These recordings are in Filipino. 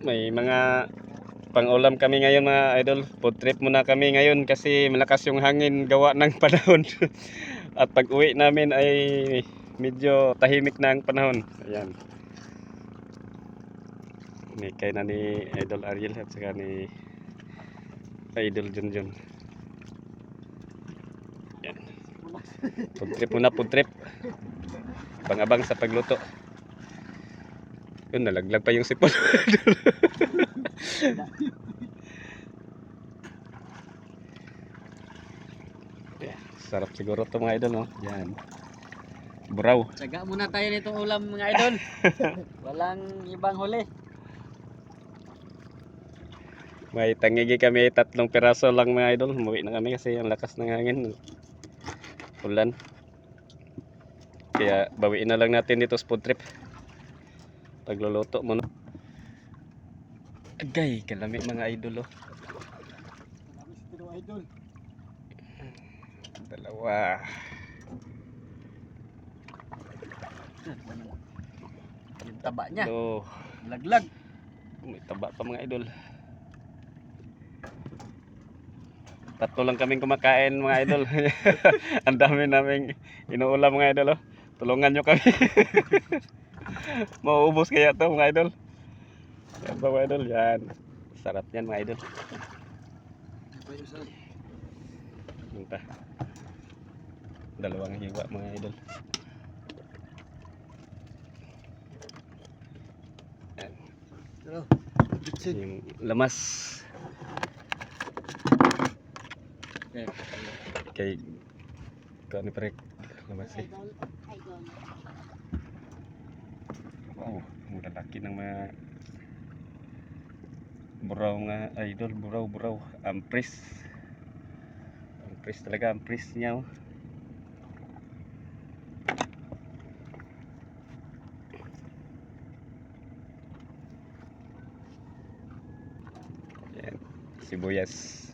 May mga pang-ulam kami ngayon mga idol. Food trip muna kami ngayon kasi malakas yung hangin gawa ng panahon. At pag uwi namin ay medyo tahimik na ang panahon. Ayan. Nikay na ni Idol Ariel at saka ni Idol Junjun. Ayan. Food trip muna, food trip. Abang-abang sa pagluto. Yun, nalaglag pa yung sipon. Sarap siguro to mga idol, no? Yan. Buraw. Tsaga muna tayo nitong ulam mga idol. Walang ibang huli. May tangigi kami, tatlong piraso lang mga idol. Umuwi na kami kasi ang lakas ng hangin. Ulan. Kaya bawiin na lang natin dito sa food trip. Pagluluto muna. Agay, kalami mga idol, oh. idol. Dalawa. Yung taba niya. Oh, Laglag. may taba pa mga idol. Tatlo lang kaming kumakain mga idol. Ang dami naming inuulam mga idol. Oh. Tulungan nyo kami. Mauubos kaya to mga idol. Yan ba mga idol? Yan. Sarap yan mga idol. Punta. Dalawang hiwa mga idol. Yung lamas. Kay kau ni prek lamas eh. Wow, ang lalaki ng mga buraw nga idol, buraw, buraw. Ampris. Ampris talaga, ampris niya. oh. Sibuyas.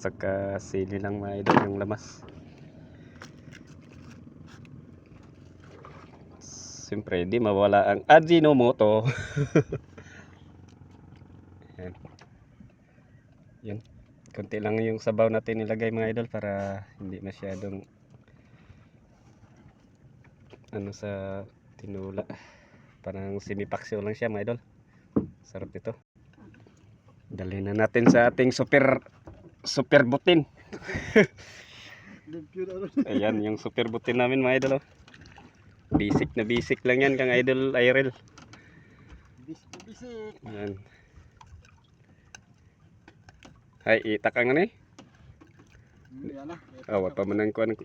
Saka sili lang mga idol yung lamas. Siyempre, di mawala ang Ajinomoto. Yan. Yan. Konti lang yung sabaw natin nilagay mga idol para hindi masyadong ano sa tinula. Parang sinipaksyo lang siya mga idol. Sarap ito. Dali na natin sa ating super super butin. Ayan yung super butin namin mga idol. Oh. Basic na basic lang yan kang idol Irel. bisik. Ayan. Hay, itak ang ano eh. Yan na. Awa pa man ang kuan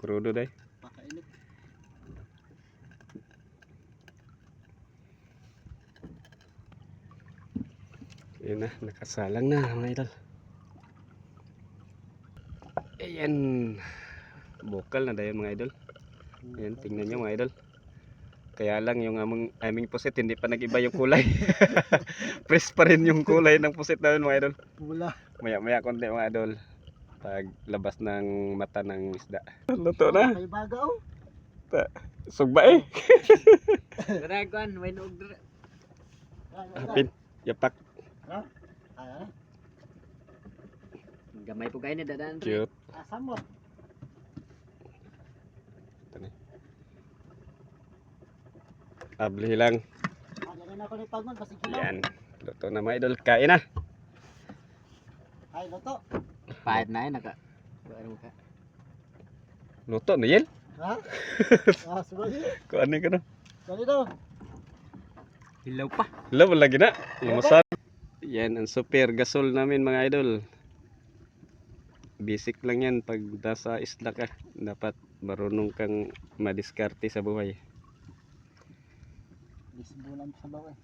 krudo day. Pakainit. Ayan na, nakasalang na mga idol. Ayan. Bukal na dayon mga idol. Ayan, tingnan nyo mga idol. Kaya lang yung aming, aming pusit hindi pa nag-iba yung kulay. Fresh pa rin yung kulay ng pusit namin mga idol. Pula. Maya maya konti mga idol. Pag labas ng mata ng isda. Luto na. May bagaw. Sugba eh. Dragon, may dra. Hapin. Yapak. Ah. Gamay po kayo ni dadaan. Cute. Asa mo? Abli lang. Yan. Luto na mga idol. Kain na. Ay, loto. Pahit na yun, naka. Ka? Luto na yan. Ha? ah. Kung ano ka no. Sugali daw. Hilaw pa. Love lagi na. Lumusar. Yan ang super gasol namin mga idol. Basic lang yan pag nasa isla ka. Dapat marunong kang madiskarte sa buhay. Bisbulan sa bawah.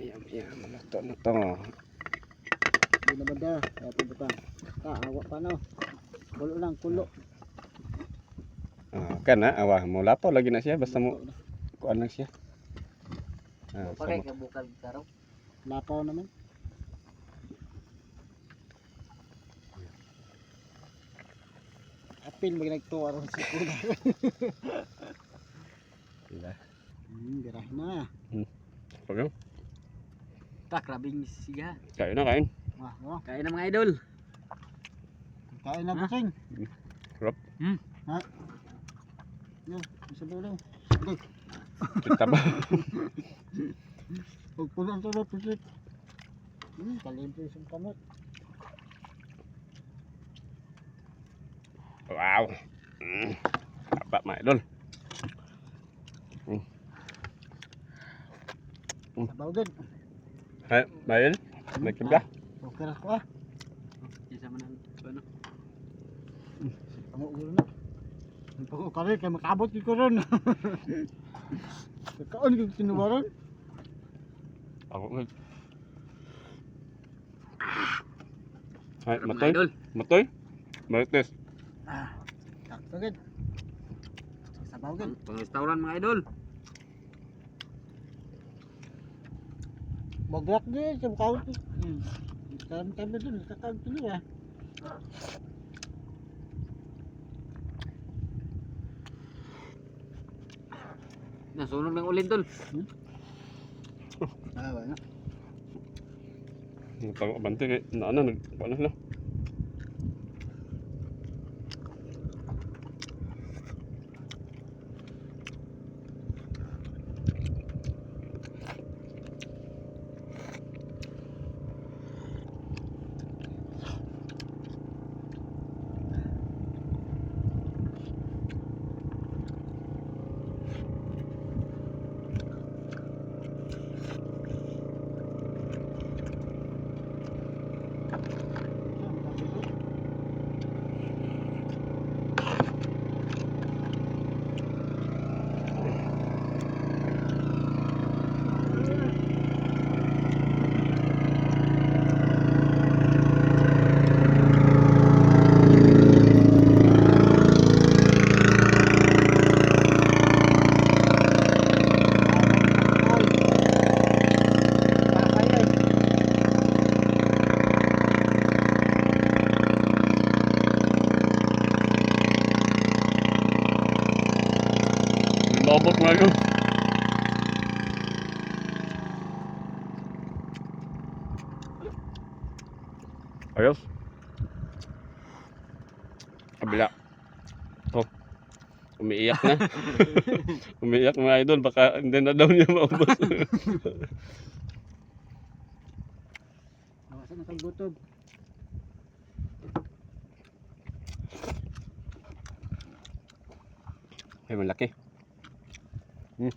Ayan, ayan. Luto na to. Hindi na ba da? Kaya pubutan. Ka, awa pa no. Kulo lang, kulo. Ah, kan na, awa mula pa lagi na siya basta mo kuan lang siya. Ah, Pakai sama- ka bukal karaw. Lapaw naman. Apil mag nagtuwa ron sa kulo. Diba? Hmm, birahin na. Pagyo. Ta, krabing siya. Kain na, kain. Wah, wah. Kain na mga idol. Kain na Ha? kasing. Sarap. Hmm. Ha? Yo, isa lang? Kita ba? Huwag po lang sarap pisit. Hmm, kalibre isang kamot. Wow. Mm. Apa mga idol. Sabaw din. Hay, Mael, may kim ka? Okay na ko ah. Isa man ang ano. Kamu ulo na. Pag kare kay makabot ko ron. Kaon ko tinubaron. Ako nga. Hay, Mga matoy. Matoy. Marites. Ah, sakto gid. Sabaw gid. Pang, pang restaurant mga idol. Bagrak di sa mukawit. Hmm. Karam kami dun, kakawit tuloy ah. Nasunog ng ulin tol. Ah, wala. Pag bante kay na ano nag ano na. Lobot mga idol. Ayos. Kabila. To. Umiiyak na. Umiiyak mga idol. Baka hindi na daw niya maubos. Awasan na kang gutom. Ay, malaki. Hmm.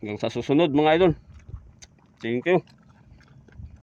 Hanggang sa susunod mga idol. Thank you.